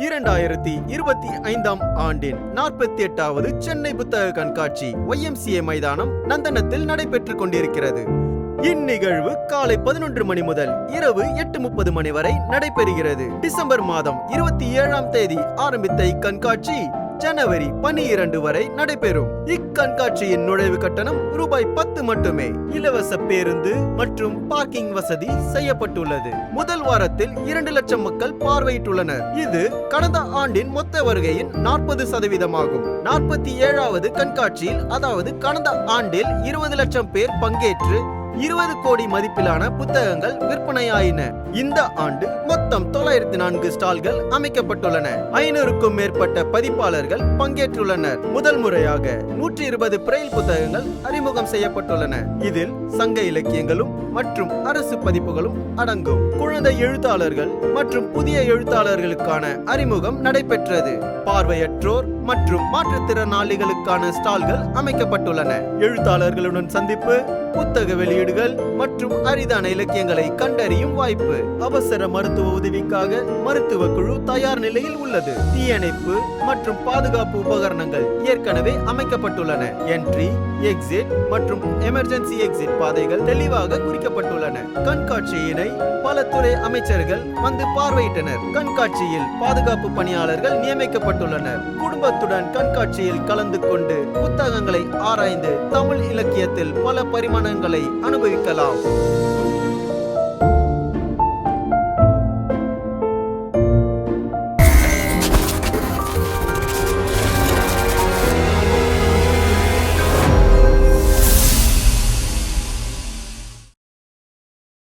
இரண்டாயிரத்தி இருபத்தி ஐந்தாம் ஆண்டின் நாற்பத்தி எட்டாவது சென்னை புத்தக கண்காட்சி ஒய்எம்சிஏ மைதானம் நந்தனத்தில் நடைபெற்றுக் கொண்டிருக்கிறது. இந்நிகழ்வு காலை பதினொன்று மணி முதல் இரவு எட்டு முப்பது மணி வரை நடைபெறுகிறது. டிசம்பர் மாதம் இருபத்தி ஏழாம் தேதி ஆரம்பித்த இக்கண்காட்சி ஜனவரி பனிரண்டு வரை நடைபெறும். இக்கண்காட்சியின் நுழைவு கட்டணம் ரூபாய் பத்து மட்டுமே. இலவச பேருந்து மற்றும் பார்க்கிங் வசதி செய்யப்பட்டுள்ளது. முதல் வாரத்தில் இரண்டு லட்சம் மக்கள் பார்வையிட்டுள்ளனர். இது கடந்த ஆண்டின் மொத்த வருகையின் நாற்பது சதவீதமாகும். நாற்பத்தி ஏழாவது கண்காட்சியில் அதாவது கடந்த ஆண்டில் இருபது லட்சம் பேர் பங்கேற்று இருபது கோடி மதிப்பிலான புத்தகங்கள் விற்பனையாயின. இந்த ஆண்டு மொத்தம் தொள்ளாயிரத்தி நான்கு ஸ்டால்கள் அமைக்கப்பட்டுள்ளன. ஐநூறுக்கும் மேற்பட்ட பதிப்பாளர்கள் பங்கேற்றுள்ளனர். முதல் முறையாக நூற்றி இருபது பிரெயில் புத்தகங்கள் அறிமுகம் செய்யப்பட்டுள்ளன. இதில் சங்க இலக்கியங்களும் மற்றும் அரசு பதிப்புகளும் அடங்கும். குழந்தை எழுத்தாளர்கள் மற்றும் புதிய எழுத்தாளர்களுக்கான அறிமுகம் நடைபெற்றது. பார்வையற்றோர் மற்றும் மாற்றுத்திறனாளிகளுக்கான ஸ்டால்கள் அமைக்கப்பட்டுள்ளன. எழுத்தாளர்களுடன் சந்திப்பு புத்தக குறியீடுகள் மற்றும் அரிதான இலக்கியங்களை கண்டறியும் வாய்ப்பு. அவசர மருத்துவ உதவிக்காக மருத்துவ குழு தயார் நிலையில் உள்ளது. தீயணைப்பு மற்றும் பாதுகாப்பு உபகரணங்கள் ஏற்கனவே அமைக்கப்பட்டுள்ளன. என்ட்ரி எக்ஸிட் மற்றும் எமர்ஜென்சி எக்ஸிட் பாதைகள் தெளிவாக குறிக்கப்பட்டுள்ளன. கண்காட்சியினை பல துறை அமைச்சர்கள் வந்து பார்வையிட்டனர். கண்காட்சியில் பாதுகாப்பு பணியாளர்கள் நியமிக்கப்பட்டுள்ளனர். குடும்பத்துடன் கண்காட்சியில் கலந்து கொண்டு புத்தகங்களை ஆராய்ந்து தமிழ் இலக்கியத்தில் பல பரிமாணங்களை அனுபவிக்கலாம்.